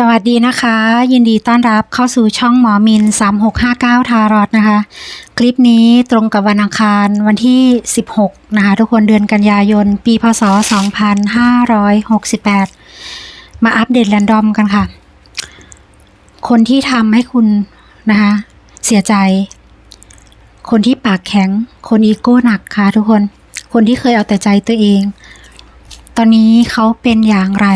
สวัสดีนะคะ ยินดีต้อนรับเข้าสู่ช่องหมอมิน 3659 ทารอตนะคะ คลิปนี้ตรงกับวันอังคารวันที่ 16 นะคะ ทุกคนเดือนกันยายน ปีพศ 2568 มาอัปเดตแรนดอมกันค่ะ คนที่ทำให้คุณนะคะ เสียใจ คนที่ปากแข็ง คนอีโก้หนักค่ะทุกคน คนที่เคยเอาแต่ใจตัวเอง ตอนนี้เขาเป็นอย่างไร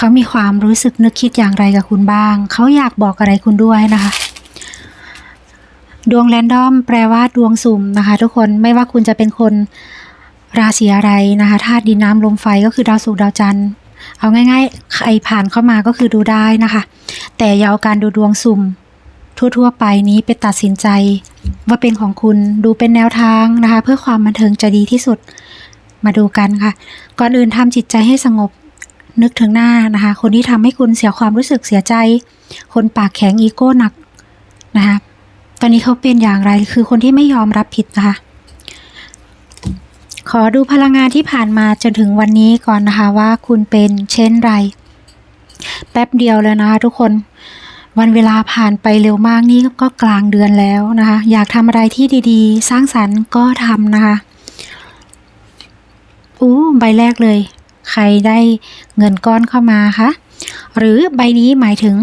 เขามีความรู้สึกนึกคิดอย่างไรกับคุณบ้าง เขาอยากบอกอะไรคุณด้วยนะคะ ดวงแรนดอมแปลว่าดวงสุ่มนะคะ ทุกคนไม่ว่าคุณจะเป็นคนราศีอะไรนะคะธาตุดินน้ำลมไฟก็คือดาวศุกร์ดาวจันทร์เอาง่าย ๆ ใครผ่านเข้ามาก็คือดูได้นะคะ แต่อย่าเอาการดูดวงสุ่ม ทั่วๆ ไปนี้ไปตัดสินใจ ว่าเป็นของคุณดูเป็นแนวทางนะคะ เพื่อความบันเทิงจะดีที่สุดมาดูกันค่ะ ก่อนอื่นทำจิตใจให้สงบ นึกถึงหน้านะคะ คนที่ทำให้คุณเสียความรู้สึกเสียใจ คนปากแข็งอีโก้หนักนะคะ ตอนนี้เขาเป็นอย่างไรคือคนที่ไม่ยอมรับผิดนะคะ ขอดูพลังงานที่ผ่านมาจนถึงวันนี้ก่อนนะคะว่าคุณเป็นเช่นไร แป๊บเดียวเลยนะคะทุกคนวันเวลาผ่านไปเร็วมากนี่ก็กลางเดือนแล้วนะคะ อยากทำอะไรที่ดีๆ สร้างสรรค์ก็ทำนะคะอู้ใบแรกเลย ใครได้เงินก้อนเข้ามาคะหรือใบนี้หมายถึง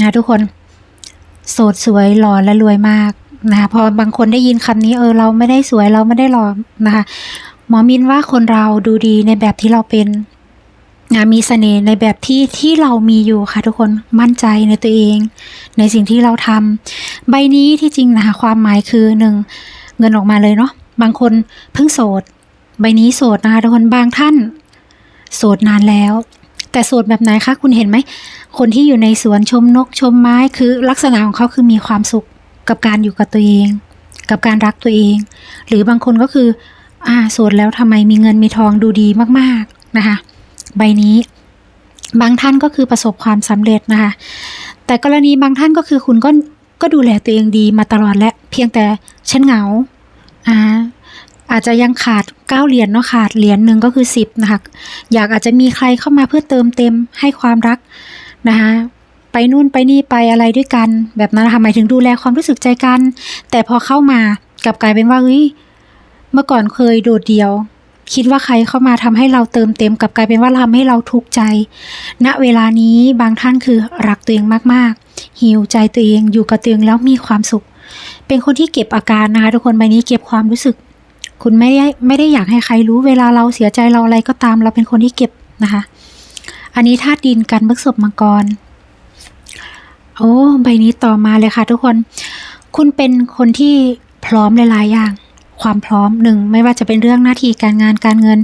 นะทุกคน โสดสวยหล่อและรวยมากนะคะพอบางคนได้ยินคำนี้เออเราไม่ได้สวยเราไม่ได้หล่อนะคะหมอมินว่าคนเราดูดีในแบบที่เราเป็นนะมีเสน่ห์ในแบบที่ที่เรามีอยู่ค่ะทุกคนมั่นใจในตัวเอง ในสิ่งที่เราทำใบนี้ที่จริงนะคะความหมายคือหนึ่งเงินออกมาเลยเนาะบางคนเพิ่งโสด ใบนี้โสดนะคะทุกคนบางท่าน โสดนานแล้ว แต่โสดแบบไหนคะคุณเห็นไหม คนที่อยู่ในสวนชมนกชมไม้คือลักษณะของเขาคือมีความสุขกับการอยู่กับตัวเอง กับการรักตัวเอง หรือบางคนก็คืออ่าโสดแล้วทำไมมีเงินมีทองดูดีมากๆนะคะ ใบนี้บางท่านก็คือประสบความสำเร็จนะคะ แต่กรณีบางท่านก็คือคุณก็ก็ดูแลตัวเองดีมาตลอดและเพียงแต่ฉันเหงาอ่า อาจจะยังขาดเก้าเหรียญเนาะขาดเหรียญหนึ่งก็คือสิบนะคะอยากอาจจะมีใครเข้ามาเพื่อเติมเต็มให้ความรักนะคะไปนู่นไปนี่ไปอะไรด้วยกัน แบบนั้นนะคะหมายถึงดูแลความรู้สึกใจกัน แต่พอเข้ามากลับกลายเป็นว่าเฮ้ยเมื่อก่อนเคยโดดเดี่ยว คิดว่าใครเข้ามาทำให้เราเติมเต็มกับกลายเป็นว่าทำให้เราทุกข์ใจ ณเวลานี้บางท่านคือรักตัวเองมากๆหิวใจตัวเองอยู่กับตัวเองแล้วมีความสุข เป็นคนที่เก็บอาการนะคะทุกคนใบนี้เก็บความรู้สึก คุณไม่ได้ไม่ได้อยากให้ใครรู้เวลาเราเสียใจเราอะไรก็ตามเราเป็นคนที่เก็บนะคะ อันนี้ธาตุดินกันพฤกษบมังกร โอ้ใบนี้ต่อมาเลยค่ะ ทุกคน คุณเป็นคนที่พร้อมหลายๆอย่าง ความพร้อมหนึ่งไม่ว่าจะเป็นเรื่องหน้าที่การงานการเงิน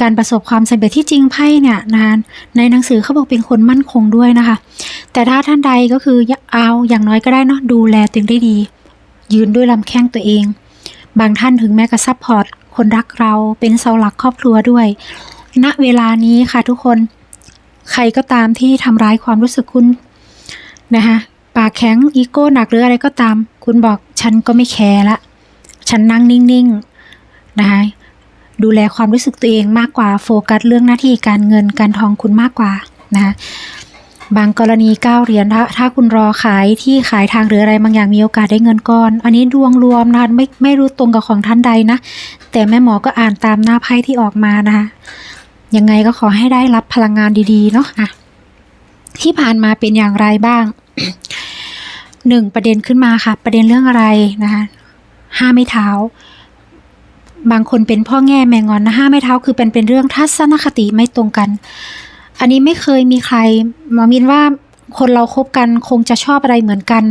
การประสบความสำเร็จที่จริงไพ่เนี่ยนานในหนังสือเขาบอกเป็นคนมั่นคงด้วยนะคะ แต่ถ้าท่านใดก็คือเอาอย่างน้อยก็ได้เนาะดูแลตัวเองได้ดี ยืนด้วยลำแข้งตัวเอง บางท่านถึงแม้กระซัพพอร์ตคนรักเราเป็นเสาหลักครอบครัวด้วย ณเวลานี้ค่ะทุกคน ใครก็ตามที่ทำร้ายความรู้สึกคุณนะคะปากแข็งอีโก้หนักหรืออะไรก็ตาม คุณบอกฉันก็ไม่แคร์ละ ฉันนั่งนิ่งๆนะคะดูแลความรู้สึกตัวเองมากกว่าโฟกัสเรื่องหน้าที่การเงินการทองคุณมากกว่านะคะ บางกรณี9เหรียญถ้าถ้าคุณรอขายที่ขายทางหรืออะไรบางอย่างมีโอกาสได้เงินก้อน อันนี้ดวงรวมนะคะไม่ไม่รู้ตรงกับของท่านใดนะ แต่แม่หมอก็อ่านตามหน้าไพ่ที่ออกมานะคะยังไงก็ขอให้ได้รับพลังงานดีๆเนาะอะที่ผ่านมาเป็นอย่างไรบ้างหนึ่งประเด็นขึ้นมาค่ะ ประเด็นเรื่องอะไรนะคะห้าไม่เท้า บางคนเป็นพ่อแง่แมงอนนะห้าไม่เท้าคือเป็นเป็นเรื่องทัศนคติไม่ตรงกัน อันนี้ไม่เคยมีใครมอมินว่าคนเราคบกันคงจะชอบอะไรเหมือนกัน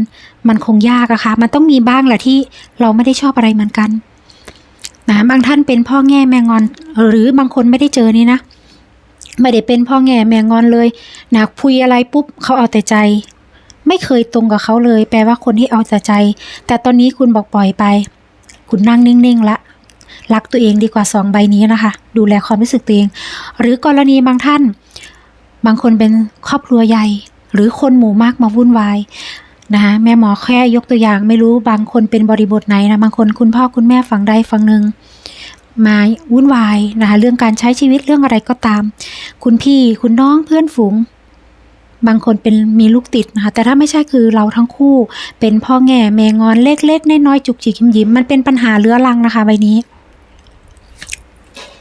มันคงยากอะค่ะ มันต้องมีบ้างแหละที่เราไม่ได้ชอบอะไรเหมือนกันนะบางท่านเป็นพ่อแง่แมงอน หรือบางคนไม่ได้เจอนี่นะไม่ได้เป็นพ่อแง่แมงอนเลยนะคุยอะไรปุ๊บเขาเอาแต่ใจ ไม่เคยตรงกับเขาเลย แปลว่าคนที่เอาแต่ใจ แต่ตอนนี้คุณบอกปล่อยไป คุณนั่งนิ่งๆละรักตัวเองดีกว่าสองใบนี้นะคะ ดูแลความรู้สึกตัวเอง หรือกรณีบางท่าน บางคนเป็นครอบครัวใหญ่ หรือคนหมู่มากมาวุ่นวายนะคะแม่หมอแค่ยกตัวอย่างไม่รู้บางคนเป็นบริบทไหนนะบางคนคุณพ่อคุณแม่ฝั่งใดฝั่งหนึ่งมาวุ่นวายนะคะเรื่องการใช้ชีวิตเรื่องอะไรก็ตาม คุณพี่คุณน้องเพื่อนฝูง บางคนเป็นมีลูกติดนะคะแต่ถ้าไม่ใช่คือเราทั้งคู่ เป็นพ่อแง่แม่งอนเล็กๆน้อยๆจุกจิกยิ้มยิ้มมันเป็นปัญหาเรื้อรังนะคะใบนี้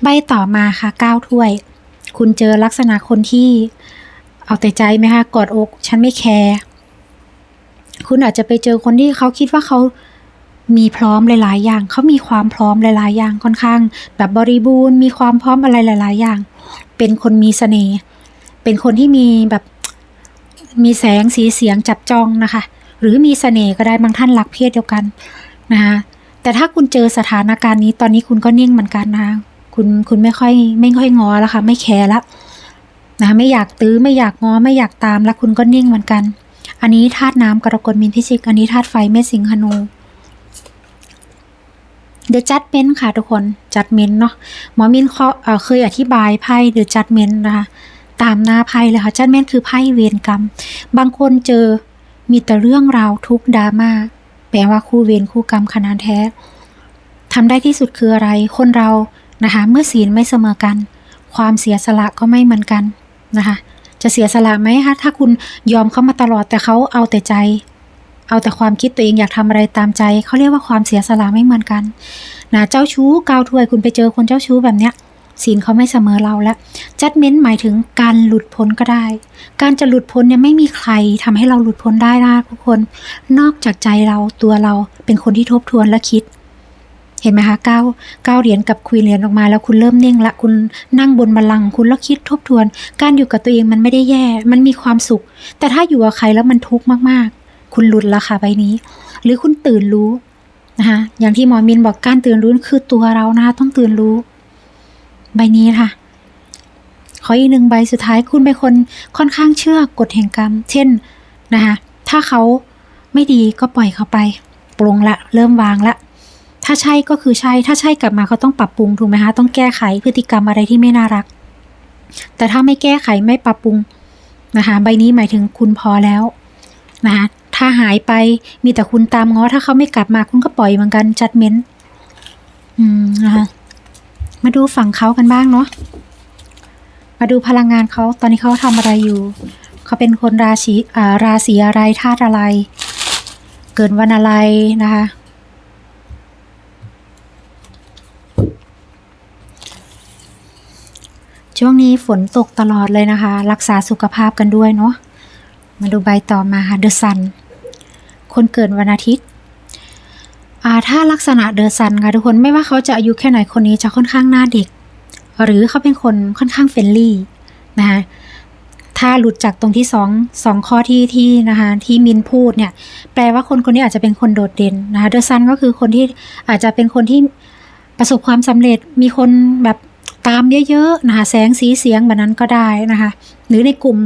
ใบต่อมาค่ะก้าถ้วย คุณเจอลักษณะคนที่เอาแต่ใจไหมคะกอดอก ฉันไม่แคร์คุณอาจจะไปเจอคนที่เขาคิดว่าเขามีพร้อมหลาย ๆ อย่าง เขามีความพร้อมหลาย ๆ อย่างค่อนข้าง แบบบริบูรณ์ มีความพร้อมอะไรหลาย ๆ อย่าง เป็นคนมีเสน่ห์ เป็นคนที่มีแบบมีแสงสีเสียงจับจองนะคะ หรือมีเสน่ห์ก็ได้บางท่านรักเพศเดียวกันนะคะแต่ถ้าคุณเจอสถานการณ์นี้ตอนนี้คุณก็นิ่งเหมือนกันนะคะ คุณคุณไม่ค่อยไม่ค่อยงอแล้วค่ะ ไม่แคร์แล้วนะไม่อยากตื้อไม่อยากงอไม่อยากตามแล้วคุณก็นิ่งเหมือนกัน อันนี้ธาตุน้ำกรกฎมินพิจิก อันนี้ธาตุไฟเมษสิงหนูเดอะจัดเมนค่ะทุกคนจัดเมนเนาะหมอมินเขาเคยอธิบายไพ่เดอะจัดเมนนะคะตามหน้าไพ่เลยค่ะจัดเมนคือไพ่เวรกรรม บางคนเจอมีแต่เรื่องราวทุกดราม่าแปลว่าคู่เวรคู่กรรมขนาดแท้ทำได้ที่สุดคืออะไร คนเรา นะคะ เมื่อศีลไม่เสมอกัน ความเสียสละก็ไม่เหมือนกันนะคะ จะเสียสละไหมคะถ้าคุณยอมเขามาตลอดแต่เขาเอาแต่ใจ เอาแต่ความคิดตัวเองอยากทำอะไรตามใจเขาเรียกว่าความเสียสละไม่เหมือนกันนะเจ้าชู้กาวถวยคุณไปเจอคนเจ้าชู้แบบเนี้ยศีลเขาไม่เสมอเราแล้วจัดเม้นหมายถึงการหลุดพ้นก็ได้ การจะหลุดพ้นเนี่ยไม่มีใครทำให้เราหลุดพ้นได้นะทุกคน นอกจากใจเราตัวเราเป็นคนที่ทบทวนและคิด เห็นไหมคะเก้าเก้าเหรียญกับคุยเหรียญออกมาแล้วคุณเริ่มนิ่งละคุณนั่งบนบัลลังก์คุณแล้วคิดทบทวน การอยู่กับตัวเองมันไม่ได้แย่ มันมีความสุข แต่ถ้าอยู่กับใครแล้วมันทุกข์มากๆ คุณหลุดละค่ะใบนี้ หรือคุณตื่นรู้นะคะอย่างที่หมอมินบอกการตื่นรู้คือตัวเรานะคะต้องตื่นรู้ ใบนี้ค่ะขออีกหนึ่งใบสุดท้ายคุณเป็นคนค่อนข้างเชื่อกฎแห่งกรรม เช่นนะคะถ้าเขาไม่ดีก็ปล่อยเขาไป ปรงละ เริ่มวางละ ถ้าใช่ก็คือใช่ ถ้าใช่กลับมาเขาต้องปรับปรุงถูกไหมคะ ต้องแก้ไขพฤติกรรมอะไรที่ไม่น่ารัก แต่ถ้าไม่แก้ไขไม่ปรับปรุงนะคะ ใบนี้หมายถึงคุณพอแล้วนะคะ ถ้าหายไปมีแต่คุณตามง้อ ถ้าเขาไม่กลับมาคุณก็ปล่อยเหมือนกันจัดเม้นอืมนะคะ มาดูฝั่งเขากันบ้างเนาะ มาดูพลังงานเขาตอนนี้เขาทำอะไรอยู่ เขาเป็นคนราศีอ่าราศีอะไรธาตุอะไร เกิดวันอะไรนะคะ ช่วงนี้ฝนตกตลอดเลยนะคะ รักษาสุขภาพกันด้วยเนาะมาดูใบต่อมาค่ะเดอะซัน คนเกิดวันอาทิตย์อ่าถ้าลักษณะเดอะซันค่ะทุกคนไม่ว่าเขาจะอายุแค่ไหนคนนี้จะค่อนข้างหน้าเด็ก หรือเขาเป็นคนค่อนข้างเฟรนลี่นะคะถ้าหลุดจากตรงที่สองสองข้อที่ที่นะคะที่มินพูดเนี่ย แปลว่าคนคนนี้อาจจะเป็นคนโดดเด่นนะคะเดอะซันก็คือคนที่อาจจะเป็นคนที่ประสบความสำเร็จมีคนแบบ ตามเยอะๆนะคะแสงสีเสียงแบบนั้นก็ได้นะคะ หรือในกลุ่ม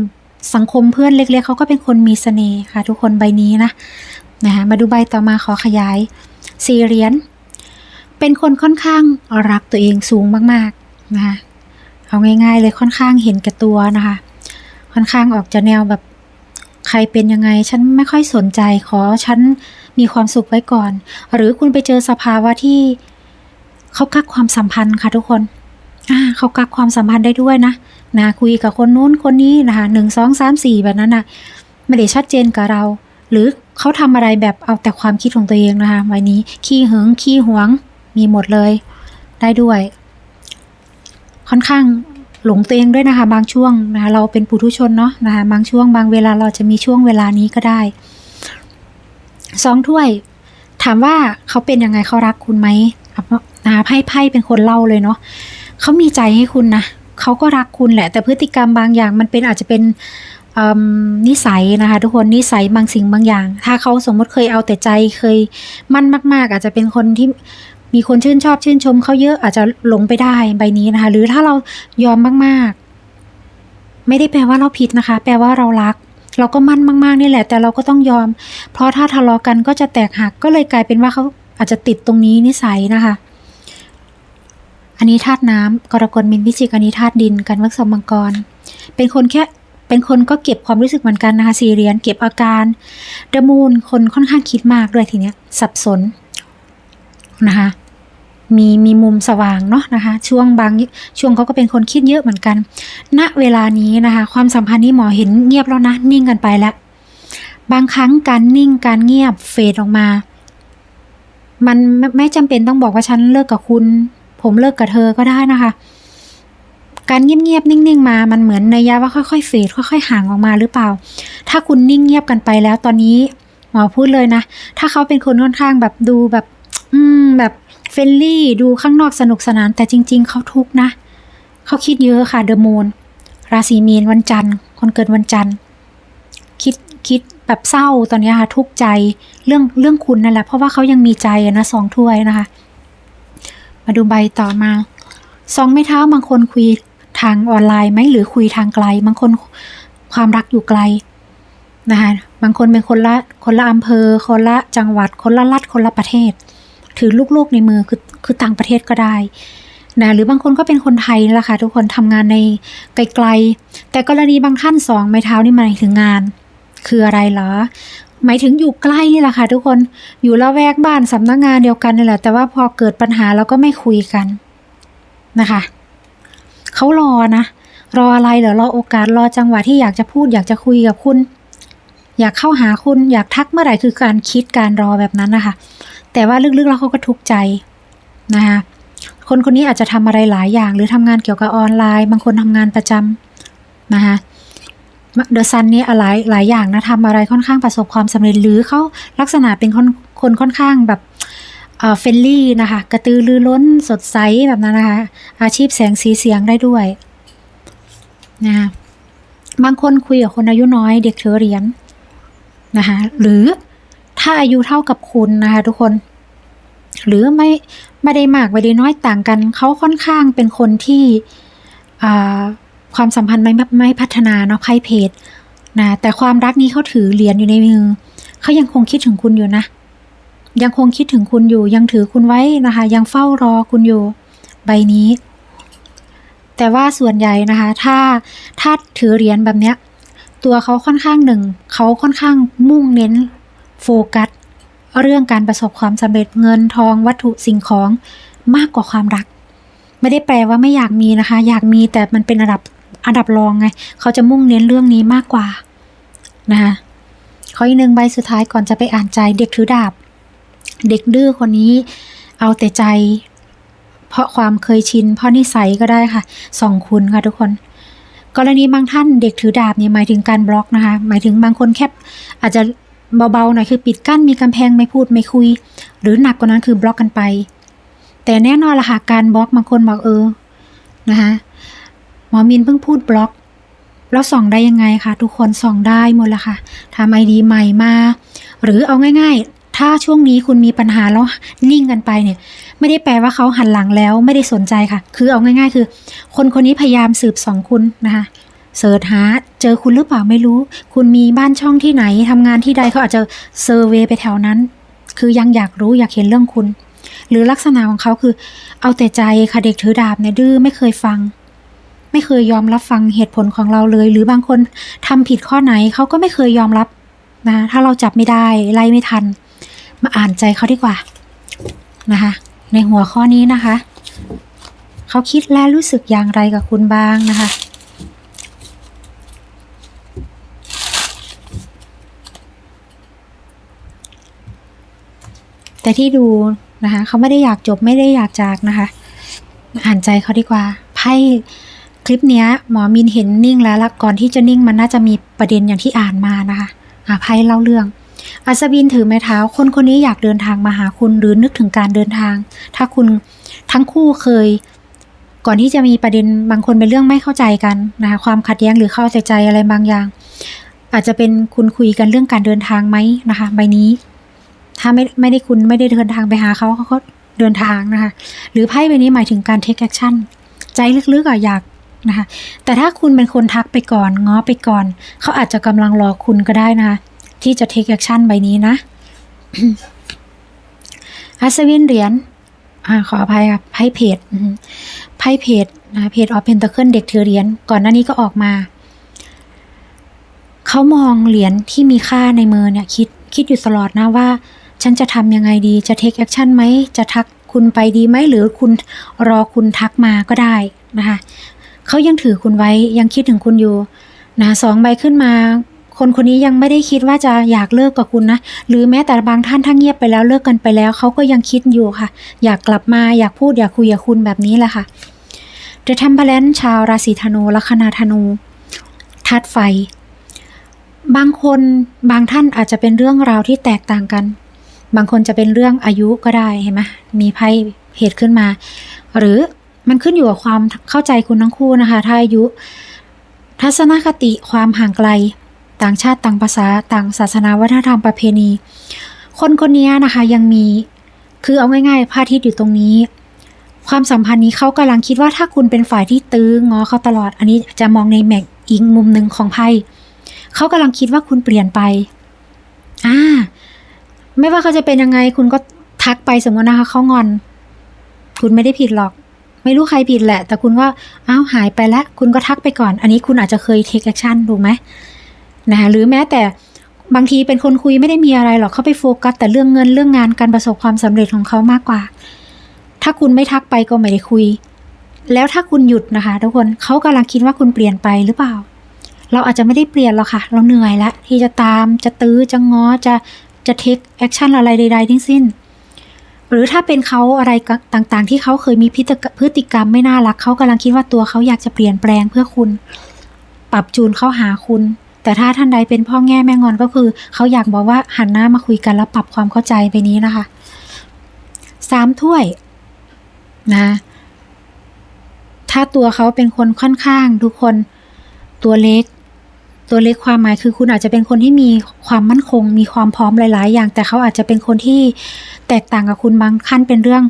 สังคมเพื่อนเล็กๆเขาก็เป็นคนมีเสน่ห์ค่ะ ทุกคนใบนี้นะนะคะมาดูใบต่อมาขอขยายสี่เหรียญเป็นคนค่อนข้างรักตัวเองสูงมากๆนะคะเอาง่าย ๆ เลยค่อนข้างเห็นแก่ตัวนะคะ ค่อนข้างออกจะแนวแบบใครเป็นยังไง ฉันไม่ค่อยสนใจขอฉันมีความสุขไว้ก่อน หรือคุณไปเจอสภาวะที่เขากักความสัมพันธ์ค่ะทุกคน อ่าเขากักความสัมพันธ์ได้ด้วยนะนะคุยกับคนนู้นคนนี้นะคะหนึ่งสองสามสี่แบบนั้นนะไม่ได้ชัดเจนกับเรา หรือเขาทำอะไรแบบเอาแต่ความคิดของตัวเองนะคะวันนี้ขี้หึงขี้หวงมีหมดเลยได้ด้วย ค่อนข้างหลงตัวเองด้วยนะคะ บางช่วงนะคะเราเป็นปุถุชนเนาะนะคะบางช่วงบางเวลาเราจะมีช่วงเวลานี้ก็ได้สองถ้วย ถามว่าเขาเป็นยังไงเขารักคุณไหมนะคะไพ่ไพ่เป็นคนเล่าเลยเนาะ เขามีใจให้คุณนะเขาก็รักคุณแหละ แต่พฤติกรรมบางอย่างมันเป็นอาจจะเป็นนิสัยนะคะ ทุกคนนิสัยบางสิ่งบางอย่าง ถ้าเขาสมมติเคยเอาแต่ใจเคยมั่นมาก ๆ อาจจะเป็นคนที่มีคนชื่นชอบชื่นชมเขาเยอะอาจจะหลงไปได้ใบนี้นะคะ หรือถ้าเรายอมมากๆ ไม่ได้แปลว่าเราผิดนะคะ แปลว่าเรารัก เราก็มั่นมาก ๆ นี่แหละ แต่เราก็ต้องยอม เพราะถ้าทะเลาะกันก็จะแตกหักก็เลยกลายเป็นว่าเขาอาจจะติดตรงนี้นิสัยนะคะ อันนี้ธาตุน้ำกรกฎมินพิจิกอันนี้ธาตุดินกันวักสมมังกร เป็นคนแค่เป็นคนก็เก็บความรู้สึกเหมือนกันนะคะสี่เหรียญเก็บอาการเดมูนคนค่อนข้างคิดมากด้วยทีเนี้ยสับสนนะคะมีมีมุมสว่างเนาะนะคะ ช่วงบางช่วงเขาก็เป็นคนคิดเยอะเหมือนกัน ณเวลานี้นะคะ ความสัมพันธ์นี้หมอเห็นเงียบแล้วนะนิ่งกันไปแล้ว บางครั้งการนิ่งการเงียบเฟดออกมา มันไม่ไม่จำเป็นต้องบอกว่าฉันเลิกกับคุณ ผมเลิกกับเธอก็ได้นะคะ การเงียบๆนิ่งๆมา มันเหมือนในยะว่าค่อยๆเฟดค่อยๆห่างออกมาหรือเปล่า ถ้าคุณนิ่งเงียบกันไปแล้วตอนนี้หมอพูดเลยนะ ถ้าเขาเป็นคนค่อนข้างแบบดูแบบ อืม แบบเฟรนลี่ดูข้างนอกสนุกสนาน แต่จริง ๆ เขาทุกข์นะ เขาคิดเยอะค่ะเดอะมูนราศีมีนวันจันทร์ คนเกิดวันจันทร์ คิดคิดแบบเศร้าตอนนี้ค่ะทุกข์ใจเรื่องเรื่องคุณนั่นแหละ เพราะว่าเขายังมีใจนะสองถ้วยนะคะ มาดูใบต่อมาสองไม้เท้าบางคนคุยทางออนไลน์ไหมหรือคุยทางไกล บางคนความรักอยู่ไกลนะคะบางคนเป็นคนละคนละอำเภอ คนละจังหวัด คนละรัฐคนละประเทศ ถือลูกๆในมือคือคือต่างประเทศก็ได้นะหรือบางคนก็เป็นคนไทยนั่นแหละค่ะทุกคนทำงานในไกลๆแต่กรณีบางท่านสองไม้เท้านี่หมายถึงงาน คืออะไรเหรอ หมายถึงอยู่ใกล้นี่แหละค่ะทุกคนอยู่ละแวกบ้านสำนักงานเดียวกันนี่แหละ แต่ว่าพอเกิดปัญหาเราก็ไม่คุยกันนะคะเขารอนะ รออะไรเดี๋ยวรอโอกาสรอจังหวะที่อยากจะพูด อยากจะคุยกับคุณ อยากเข้าหาคุณอยากทักเมื่อไหร่คือการคิดการรอแบบนั้นนะคะ แต่ว่าลึกๆแล้วเขาก็ทุกข์ใจนะคะคนคนนี้อาจจะทำอะไรหลายอย่าง หรือทำงานเกี่ยวกับออนไลน์ บางคนทำงานประจำนะคะ เดอะซันนี่หลายหลายอย่างนะทำอะไรค่อนข้างประสบความสำเร็จหรือเขาลักษณะเป็นคนคนค่อนข้างแบบเฟรนลี่นะคะ กระตือรือร้นสดใสแบบนั้นนะคะ อาชีพแสงสีเสียงได้ด้วยนะคะบางคนคุยกับคนอายุน้อยเด็กเถือเรียญนะคะหรือถ้าอายุเท่ากับคุณนะคะทุกคน หรือไม่ไม่ได้มากไม่ได้น้อยต่างกัน เขาค่อนข้างเป็นคนที่อ่า ความสัมพันธ์ไม่ไม่พัฒนาเนาะไพ่เพจนะแต่ความรักนี้เขาถือเหรียญอยู่ในมือเขายังคงคิดถึงคุณอยู่นะ ยังคงคิดถึงคุณอยู่ ยังถือคุณไว้นะคะ ยังเฝ้ารอคุณอยู่ ใบนี้ แต่ว่าส่วนใหญ่นะคะ ถ้าถ้าถือเหรียญแบบเนี้ย ตัวเขาค่อนข้างหนึ่งเขาค่อนข้างมุ่งเน้นโฟกัสเรื่องการประสบความสำเร็จเงินทองวัตถุสิ่งของมากกว่าความรัก ไม่ได้แปลว่าไม่อยากมีนะคะ อยากมีแต่มันเป็นอันดับ อันดับรองไง เขาจะมุ่งเน้นเรื่องนี้มากกว่านะคะขออีกหนึ่งใบสุดท้ายก่อนจะไปอ่านใจเด็กถือดาบ เด็กดื้อคนนี้เอาแต่ใจ เพราะความเคยชิน เพราะนิสัยก็ได้ค่ะสองคุณค่ะทุกคน กรณีบางท่านเด็กถือดาบเนี่ยหมายถึงการบล็อกนะคะ หมายถึงบางคนแค่อาจจะเบาๆหน่อยคือปิดกั้นมีกำแพงไม่พูดไม่คุย หรือหนักกว่านั้นคือบล็อกกันไป แต่แน่นอนละค่ะการบล็อกบางคนบอกเออนะคะ หมอมินเพิ่งพูดบล็อก แล้วส่องได้ยังไงคะทุกคนส่องได้หมดละค่ะทำไอดีใหม่มา หรือเอาง่าย ๆ ถ้าช่วงนี้คุณมีปัญหาแล้วนิ่งกันไปเนี่ย ไม่ได้แปลว่าเขาหันหลังแล้วไม่ได้สนใจค่ะ คือเอาง่าย ๆ คือ คนคนนี้พยายามสืบสองคุณนะคะเสิร์ชหาเจอคุณหรือเปล่าไม่รู้ คุณมีบ้านช่องที่ไหนทำงานที่ใดเขาอาจจะเซอร์เวยไปแถวนั้น คือยังอยากรู้อยากเห็นเรื่องคุณ หรือลักษณะของเขาคือ เอาแต่ใจค่ะเด็กถือดาบเนี่ยดื้อไม่เคยฟัง ไม่เคยยอมรับฟังเหตุผลของเราเลย หรือบางคนทำผิดข้อไหนเขาก็ไม่เคยยอมรับนะถ้าเราจับไม่ได้ไล่ไม่ทัน มาอ่านใจเขาดีกว่านะคะ ในหัวข้อนี้นะคะ เขาคิดและรู้สึกอย่างไรกับคุณบ้างนะคะแต่ที่ดูนะคะเขาไม่ได้อยากจบไม่ได้อยากจากนะคะ อ่านใจเขาดีกว่าไพ่ ลิปเนี้ยหมอมินเห็นนิ่งแล้วละก่อนที่จะนิ่งมันน่าจะมีประเด็นอย่างที่อ่านมานะคะอาไพ่เล่าเรื่อง อัศวินถือไม้เท้า คนคนนี้อยากเดินทางมาหาคุณหรือนึกถึงการเดินทาง ถ้าคุณทั้งคู่เคย ก่อนที่จะมีประเด็นบางคนเป็นเรื่องไม่เข้าใจกันนะคะความขัดแย้งหรือเข้าใจใจอะไรบางอย่าง อาจจะเป็นคุณคุยกันเรื่องการเดินทางไหมนะคะ ใบนี้ ถ้าไม่ไม่ได้คุณไม่ได้เดินทางไปหาเขาเขาก็เดินทางนะคะ หรือไพ่ใบนี้หมายถึงการ take action ใจลึกๆอะอยาก นะคะแต่ถ้าคุณเป็นคนทักไปก่อนง้อไปก่อน เขาอาจจะกำลังรอคุณก็ได้นะคะ ที่จะ take action ใบนี้นะอัศวินเหรียญอขออภัยครับไพ่เพจไพ่เพจนะเพจออฟเพนต c เคิลเด็กถือเหรียญก่อนหน้านี้ก็ออกมา เขามองเหรียญที่มีค่าในมือเนี่ย คิดคิดอยู่ตลอดนะว่า ฉันจะทำยังไงดีจะ take action ไหม จะทักคุณไปดีไหม หรือคุณรอคุณทักมาก็ได้นะคะ เขายังถือคุณไว้ยังคิดถึงคุณอยู่นะสองใบขึ้นมา คนคนนี้ยังไม่ได้คิดว่าจะอยากเลิกกับคุณนะ หรือแม้แต่บางท่านถ้าเงียบไปแล้วเลิกกันไปแล้วเขาก็ยังคิดอยู่ค่ะ อยากกลับมาอยากพูดอยากคุยกับคุณแบบนี้แหละค่ะ The Temperance ชาวราศีธนูลัคนาธนูธาตุไฟ บางคนบางท่านอาจจะเป็นเรื่องราวที่แตกต่างกัน บางคนจะเป็นเรื่องอายุก็ได้เห็นไหมมีไพ่เหตุขึ้นมา หรือ มันขึ้นอยู่กับความเข้าใจคุณทั้งคู่นะคะ ถ้าอายุ ทัศนคติความห่างไกล ต่างชาติต่างภาษาต่างศาสนาวัฒนธรรมประเพณี คนคนนี้นะคะยังมีคือเอาง่ายๆพระอาทิตย์อยู่ตรงนี้ ความสัมพันธ์นี้เขากำลังคิดว่าถ้าคุณเป็นฝ่ายที่ตื้องอเขาตลอด อันนี้จะมองในแม็กอีกมุมหนึ่งของไพ่เขากำลังคิดว่าคุณเปลี่ยนไปอ่าไม่ว่าเขาจะเป็นยังไง คุณก็ทักไปสมมตินะคะเขางอน คุณไม่ได้ผิดหรอก ไม่รู้ใครผิดแหละ แต่คุณก็อ้าวหายไปแล้ว คุณก็ทักไปก่อน อันนี้คุณอาจจะเคยเทคแอคชั่นถูกไหมนะคะหรือแม้แต่บางทีเป็นคนคุยไม่ได้มีอะไรหรอกเขาไปโฟกัส แต่เรื่องเงินเรื่องงานการประสบความสำเร็จของเขามากกว่า ถ้าคุณไม่ทักไปก็ไม่ได้คุย แล้วถ้าคุณหยุดนะคะทุกคนเขากำลังคิดว่าคุณเปลี่ยนไปหรือเปล่า เราอาจจะไม่ได้เปลี่ยนหรอกค่ะ เราเหนื่อยแล้วที่จะตามจะตื้อจะง้อจะจะเทคแอคชั่นอะไรใด ๆ ทั้งสิ้น หรือถ้าเป็นเขาอะไรต่างๆ ที่เขาเคยมีพฤติกรรมไม่น่ารักเขากำลังคิดว่าตัวเขาอยากจะเปลี่ยนแปลงเพื่อคุณ ปรับจูนเข้าหาคุณ แต่ถ้าท่านใดเป็นพ่อแง่แม่งอนก็คือ เขาอยากบอกว่าหันหน้ามาคุยกันแล้วปรับความเข้าใจไปนี้นะคะสามถ้วยนะถ้าตัวเขาเป็นคนค่อนข้างทุกคนตัวเล็ก ตัวเล็กความหมายคือคุณอาจจะเป็นคนที่มีความมั่นคง มีความพร้อมหลาย ๆ อย่าง แต่เขาอาจจะเป็นคนที่แตกต่างกับคุณบางขั้นเป็นเรื่อง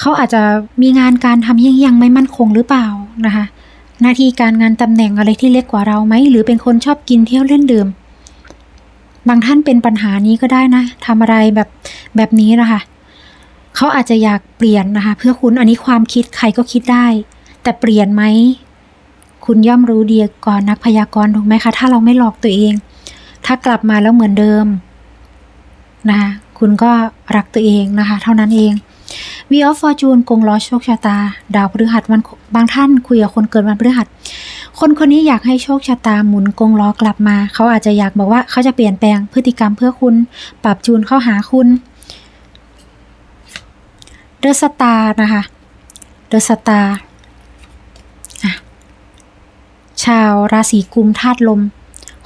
เขาอาจจะมีงานการทำยังยังไม่มั่นคงหรือเปล่านะคะ หน้าที่การงานตำแหน่งอะไรที่เล็กกว่าเราไหมหรือเป็นคนชอบกินเที่ยวเล่นดื่ม บางท่านเป็นปัญหานี้ก็ได้นะทำอะไรแบบแบบนี้นะคะเขาอาจจะอยากเปลี่ยนนะคะ เพื่อคุณอันนี้ความคิดใครก็คิดได้ แต่เปลี่ยนไหม คุณย่อมรู้ดีก่อนนักพยากรณ์ถูกไหมคะ ถ้าเราไม่หลอกตัวเอง ถ้ากลับมาแล้วเหมือนเดิมนะคะคุณก็รักตัวเองนะคะ เท่านั้นเอง v ีออฟฟอร์จูนกงล้อโชคชะตา ดาวพฤหัสวันบางท่านคุยกับคนเกิดวันพฤหัส คนคนนี้อยากให้โชคชะตาหมุนกงล้อกลับมา เขาอาจจะอยากบอกว่าเขาจะเปลี่ยนแปลงพฤติกรรมเพื่อคุณ ปรับจูนเข้าหาคุณเดอะสตาร์นะคะเดอะสตาร์ ชาวราศีกุมธาตุลม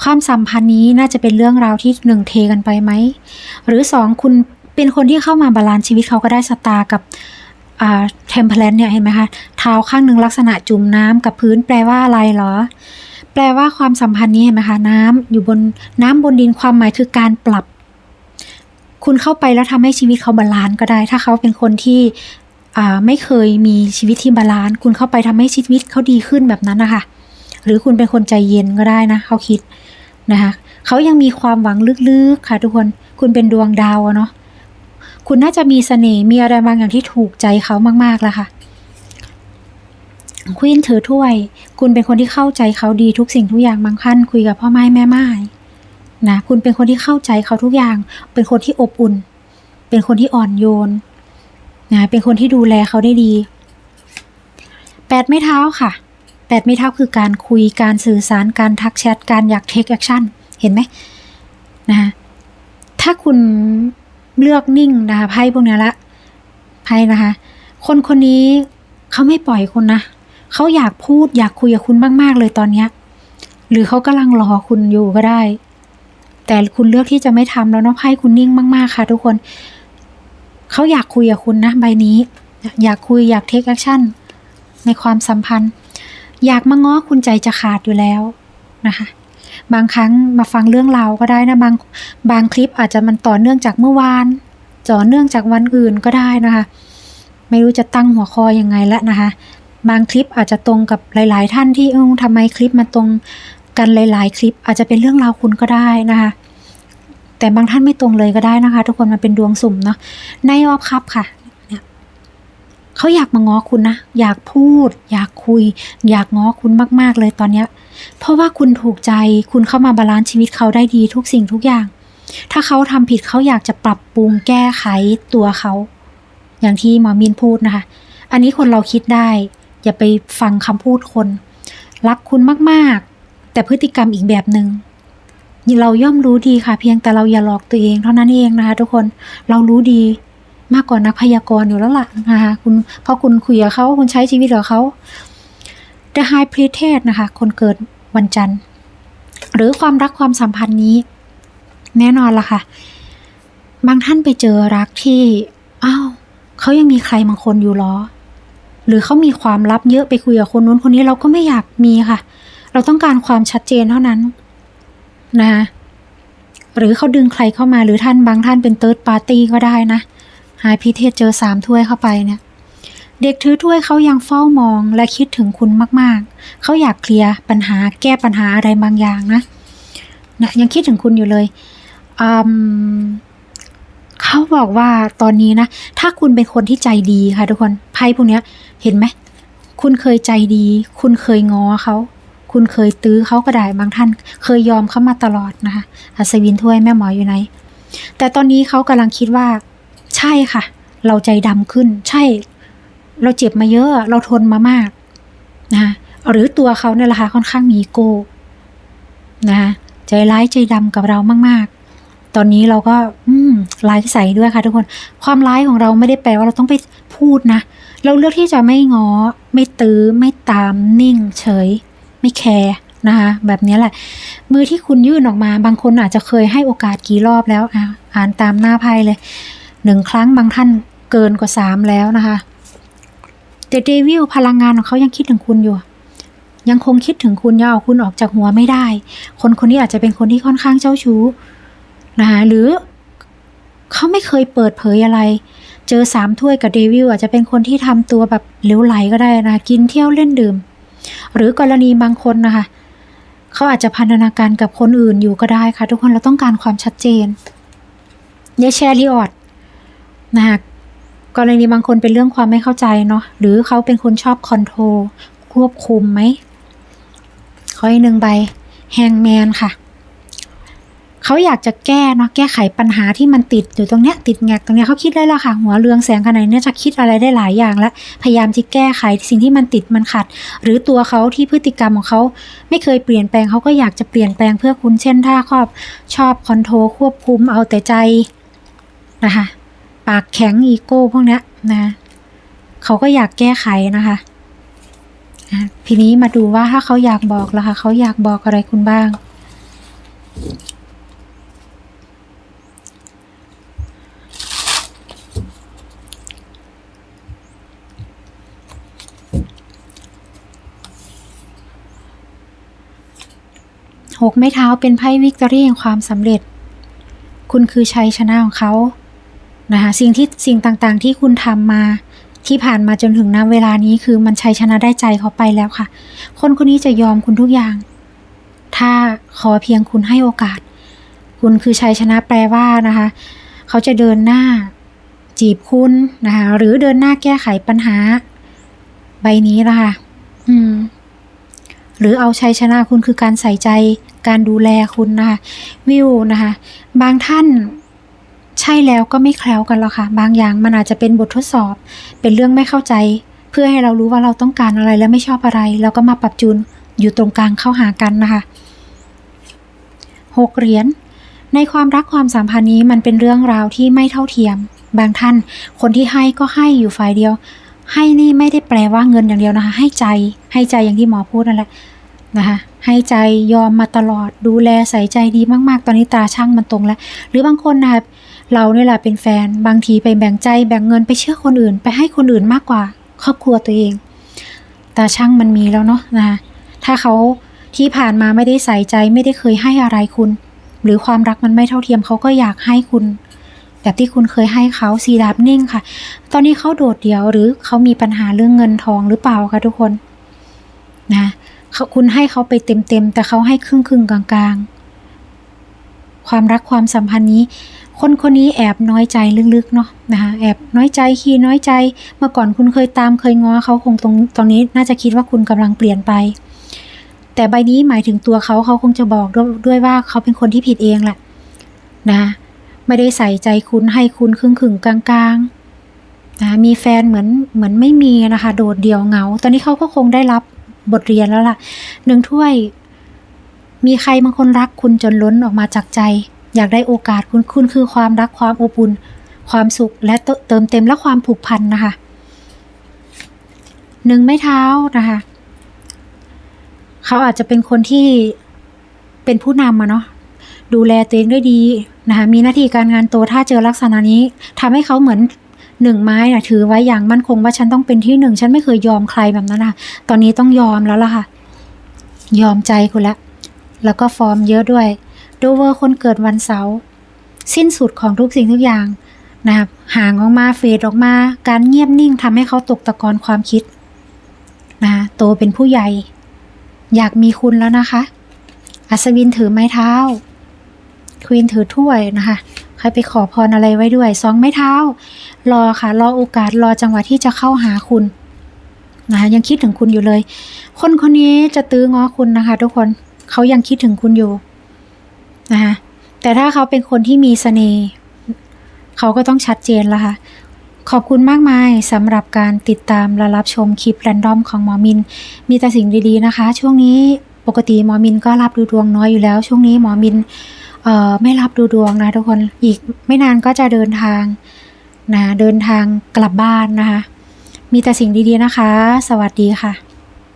ความสัมพันธ์นี้น่าจะเป็นเรื่องราวที่หนึ่งเทกันไปไหม หรือสองคุณเป็นคนที่เข้ามาบาลานซ์ชีวิตเขาก็ได้สตาร์กับเทมเพลนเนี่ยเห็นไหมคะเท้าข้างหนึ่งลักษณะจุ่มน้ำกับพื้นแปลว่าอะไรเหรอ แปลว่าความสัมพันธ์นี้เห็นไหมคะน้ำอยู่บนน้ำบนดินความหมายคือการปรับ คุณเข้าไปแล้วทำให้ชีวิตเขาบาลานซ์ก็ได้ ถ้าเขาเป็นคนที่ไม่เคยมีชีวิตที่บาลานซ์คุณเข้าไปทำให้ชีวิตเขาดีขึ้นแบบนั้นนะคะ หรือคุณเป็นคนใจเย็นก็ได้นะเขาคิดนะคะเขายังมีความหวังลึกๆค่ะทุกคนคุณเป็นดวงดาวเนาะคุณน่าจะมีเสน่ห์มีอะไรบางอย่างที่ถูกใจเขามากๆแล้วค่ะควีนถือถ้วย คุณเป็นคนที่เข้าใจเขาดีทุกสิ่งทุกอย่างบางขั้นคุยกับพ่อไม้แม่ไม้นะคุณเป็นคนที่เข้าใจเขาทุกอย่าง เป็นคนที่อบอุ่น เป็นคนที่อ่อนโยนนะเป็นคนที่ดูแลเขาได้ดีแปดไม้เท้าค่ะ แปดไม่เท่าคือการคุยการสื่อสารการทักแชทการอยากเทคแอคชั่นเห็นไหมนะคะถ้าคุณเลือกนิ่งนะคะไพ่พวกนี้ละไพ่นะคะ คนคนนี้เขาไม่ปล่อยคุณนะเขาอยากพูดอยากคุยกับคุณมาก ๆ เลยตอนเนี้ยหรือเขากำลังรอคุณอยู่ก็ได้ แต่คุณเลือกที่จะไม่ทำแล้วเนาะไพ่คุณนิ่งมาก ๆ ค่ะ ทุกคนเขาอยากคุยกับคุณนะใบนี้ อยากคุยอยากเทคแอคชั่นในความสัมพันธ์ อยากมาง้อคุณใจจะขาดอยู่แล้วนะคะ บางครั้งมาฟังเรื่องราวก็ได้นะบางบางคลิปอาจจะมันต่อเนื่องจากเมื่อวานต่อเนื่องจากวันอื่นก็ได้นะคะ ไม่รู้จะตั้งหัวข้อยังไงละนะคะ บางคลิปอาจจะตรงกับหลาย ๆ ท่านที่เออทำไมคลิปมาตรงกันหลาย ๆ คลิป อาจจะเป็นเรื่องราวคุณก็ได้นะคะแต่บางท่านไม่ตรงเลยก็ได้นะคะ ทุกคนมันเป็นดวงสุ่มเนาะในออฟคัพค่ะ เขาอยากมาง้อคุณนะ อยากพูด อยากคุย อยากง้อคุณมากๆเลยตอนเนี้ย เพราะว่าคุณถูกใจคุณเข้ามาบาลานซ์ชีวิตเขาได้ดีทุกสิ่งทุกอย่าง ถ้าเขาทำผิดเขาอยากจะปรับปรุงแก้ไขตัวเขา อย่างที่หมอมินพูดนะคะ อันนี้คนเราคิดได้ อย่าไปฟังคำพูดคน รักคุณมากๆ แต่พฤติกรรมอีกแบบหนึ่งเราย่อมรู้ดีค่ะ เพียงแต่เราอย่าหลอกตัวเองเท่านั้นเองนะคะ ทุกคนเรารู้ดี มากกว่านักพยากรณ์อยู่แล้วล่ะนะคะคุณเพราะคุณคุยกับเขาคุณใช้ชีวิตกับเขา The High Priestess นะคะ คนเกิดวันจันทร์ หรือความรักความสัมพันธ์นี้ แน่นอนล่ะค่ะ บางท่านไปเจอรักที่อ้าวเขายังมีใครบางคนอยู่หรอ หรือเขามีความลับเยอะไปคุยกับคนนู้นคนนี้เราก็ไม่อยากมีค่ะ เราต้องการความชัดเจนเท่านั้นนะคะหรือเขาดึงใครเข้ามาหรือท่านบางท่านเป็นเติร์ดปาร์ตี้ก็ได้นะ หายพิเทศเจอสามถ้วยเข้าไปเนี่ย เด็กถือถ้วยเขายังเฝ้ามองและคิดถึงคุณมากๆ เขาอยากเคลียร์ปัญหาแก้ปัญหาอะไรบางอย่างนะนะยังคิดถึงคุณอยู่เลยเขาบอกว่าตอนนี้นะ ถ้าคุณเป็นคนที่ใจดีค่ะทุกคนไพ่พวกนี้เห็นไหม คุณเคยใจดี คุณเคยง้อเขา คุณเคยตื้อเขาก็ได้บางท่าน เคยยอมเขามาตลอดนะคะ อัศวินถ้วยแม่หมออยู่ไหน แต่ตอนนี้เขากำลังคิดว่า ใช่ค่ะ เราใจดำขึ้น ใช่ เราเจ็บมาเยอะ เราทนมามากนะหรือตัวเขาเนี่ยแหละค่ะค่อนข้างมีโก้นะใจร้ายใจดำกับเรามาก ๆ ตอนนี้เราก็ อืมร้ายใส่ด้วยค่ะทุกคน ความร้ายของเราไม่ได้แปลว่าเราต้องไปพูดนะ เราเลือกที่จะไม่ง้อ ไม่ตื้อ ไม่ตาม นิ่ง เฉย ไม่แคร์นะคะ แบบนี้แหละ มือที่คุณยื่นออกมา บางคนอาจจะเคยให้โอกาสกี่รอบแล้ว อ่านตามหน้าไพ่เลย หนึ่งครั้งบางท่านเกินกว่าสามแล้วนะคะแต่เดวิลพลังงานของเขายังคิดถึงคุณอยู่ ยังคงคิดถึงคุณยังเอาคุณออกจากหัวไม่ได้ คนคนนี้อาจจะเป็นคนที่ค่อนข้างเจ้าชู้นะคะหรือเขาไม่เคยเปิดเผยอะไร เจอสามถ้วยกับเดวิลอาจจะเป็นคนที่ทำตัวแบบเหลวไหลก็ได้นะกินเที่ยวเล่นดื่ม หรือกรณีบางคนนะคะเขาอาจจะพันธนาการกับคนอื่นอยู่ก็ได้ค่ะ ทุกคนเราต้องการความชัดเจนเยแชร์ลีออด นะคะกรณีบางคนเป็นเรื่องความไม่เข้าใจเนาะหรือเขาเป็นคนชอบคอนโทรลควบคุมไหมขออีกหนึ่งใบแฮงแมนค่ะ เขาอยากจะแก้เนาะแก้ไขปัญหาที่มันติดอยู่ตรงเนี้ยติดแงกตรงเนี้ยเขาคิดได้และค่ะ หัวเรืองแสงขนาดนี้จะคิดอะไรได้หลายอย่างแล้วพยายามที่แก้ไขสิ่งที่มันติดมันขัด หรือตัวเขาที่พฤติกรรมของเขาไม่เคยเปลี่ยนแปลงเขาก็อยากจะเปลี่ยนแปลงเพื่อคุณเช่นถ้าครอบชอบคอนโทรลควบคุมเอาแต่ใจนะคะ ปากแข็งอีโก้พวกนี้นะเขาก็อยากแก้ไขนะคะอะทีนี้มาดูว่าถ้าเขาอยากบอกแล้วค่ะเขาอยากบอกอะไรคุณบ้าง หกไม้เท้าเป็นไพ่วิกตอรี่แห่งความสำเร็จ คุณคือชัยชนะของเขา นะคะสิ่งที่สิ่งต่างๆ ที่คุณทำมาที่ผ่านมาจนถึงณเวลานี้คือมันชัยชนะได้ใจเขาไปแล้วค่ะ คนคนนี้จะยอมคุณทุกอย่าง ถ้าขอเพียงคุณให้โอกาส คุณคือชัยชนะแปลว่านะคะ เขาจะเดินหน้าจีบคุณนะคะหรือเดินหน้าแก้ไขปัญหา ใบนี้นะคะอืม หรือเอาชัยชนะคุณคือการใส่ใจการดูแลคุณนะคะ วิวนะคะ บางท่าน ใช่แล้วก็ไม่แคล้วกันหรอกค่ะ บางอย่างมันอาจจะเป็นบททดสอบ เป็นเรื่องไม่เข้าใจ เพื่อให้เรารู้ว่าเราต้องการอะไรและไม่ชอบอะไร แล้วก็มาปรับจูนอยู่ตรงกลางเข้าหากันนะคะหกเหรียญในความรักความสัมพันธ์นี้มันเป็นเรื่องราวที่ไม่เท่าเทียม บางท่าน คนที่ให้ก็ให้อยู่ฝ่ายเดียว ให้นี่ไม่ได้แปลว่าเงินอย่างเดียวนะคะ ให้ใจให้ใจอย่างที่หมอพูดนั่นแหละนะคะให้ใจยอมมาตลอดดูแลใส่ใจดีมากๆ ตอนนี้ตาช่างมันตรงแล้ว หรือบางคนนะคะ เราเนี่ยแหละเป็นแฟน บางทีไปแบ่งใจแบ่งเงินไปเชื่อคนอื่น ไปให้คนอื่นมากกว่า ครอบครัวตัวเอง แตาช่างมันมีแล้วเนาะนะ ถ้าเขาที่ผ่านมาไม่ได้ใส่ใจไม่ได้เคยให้อะไรคุณ หรือความรักมันไม่เท่าเทียมเขาก็อยากให้คุณแบบที่คุณเคยให้เขาสีดาบนิ่งค่ะ ตอนนี้เขาโดดเดี่ยวหรือเขามีปัญหาเรื่องเงินทองหรือเปล่าคะทุกคนนะคุณให้เขาไปเต็มๆแต่เขาให้ครึ่งครึ่งๆกลางๆ ความรักความสัมพันธ์นี้ คนคนนี้แอบน้อยใจลึกๆเนาะนะคะแอบน้อยใจขี้น้อยใจ เมื่อก่อนคุณเคยตามเคยง้อเขาคงตรงตรงนี้น่าจะคิดว่าคุณกำลังเปลี่ยนไป แต่ใบนี้หมายถึงตัวเขาเขาคงจะบอกด้วยด้วยว่าเขาเป็นคนที่ผิดเองแหละนะไม่ได้ใส่ใจคุณให้คุณครึ่งขึงกลางๆนะมีแฟนเหมือนเหมือนไม่มีนะคะโดดเดี่ยวเหงา ตอนนี้เขาก็คงได้รับบทเรียนแล้วล่ะหนึ่งถ้วย มีใครบางคนรักคุณจนล้นออกมาจากใจ อยากได้โอกาสคุณคุณคือความรักความอบอุ่นความสุขและเติมเต็มและความผูกพันนะคะหนึ่งไม้เท้านะคะ เขาอาจจะเป็นคนที่เป็นผู้นำมาเนาะดูแลตัวเองได้ดีนะคะมีหน้าที่การงานโตถ้าเจอลักษณะนี้ทำให้เขาเหมือนหนึ่งไม้นะถือไว้อย่างมั่นคงว่าฉันต้องเป็นที่หนึ่งฉันไม่เคยยอมใครแบบนั้นนะตอนนี้ต้องยอมแล้วล่ะค่ะ ยอมใจคุณละแล้วก็ฟอร์มเยอะด้วย ดเวอร์คนเกิดวันเสาร์สิ้นสุดของทุกสิ่งทุกอย่างนะครับห่างออกมาเฟดออกมา การเงียบนิ่งทำให้เขาตกตะกอนความคิดนะโตเป็นผู้ใหญ่ อยากมีคุณแล้วนะคะ อัศวินถือไม้เท้า ควีนถือถ้วยนะคะใครไปขอพรอะไรไว้ด้วยสองไม้เท้า รอค่ะ รอโอกาสรอจังหวะที่จะเข้าหาคุณนะคะยังคิดถึงคุณอยู่เลย คนคนนี้จะตื้อง้อคุณนะคะ ทุกคนเขายังคิดถึงคุณอยู่ นะคะแต่ถ้าเขาเป็นคนที่มีเสน่ห์เขาก็ต้องชัดเจนล้วค่ะ ขอบคุณมากมายสำหรับการติดตามและรับชมคลิปแรนดอมของหมอมิน มีแต่สิ่งดีๆนะคะ ช่วงนี้ปกติหมอมินก็รับดูดวงน้อยอยู่แล้ว ช่วงนี้หมอมินไม่รับดูดวงนะทุกคนอีกไม่นานก็จะเดินทางนะเดินทางกลับบ้านนะคะ มีแต่สิ่งดีๆนะคะ สวัสดีค่ะ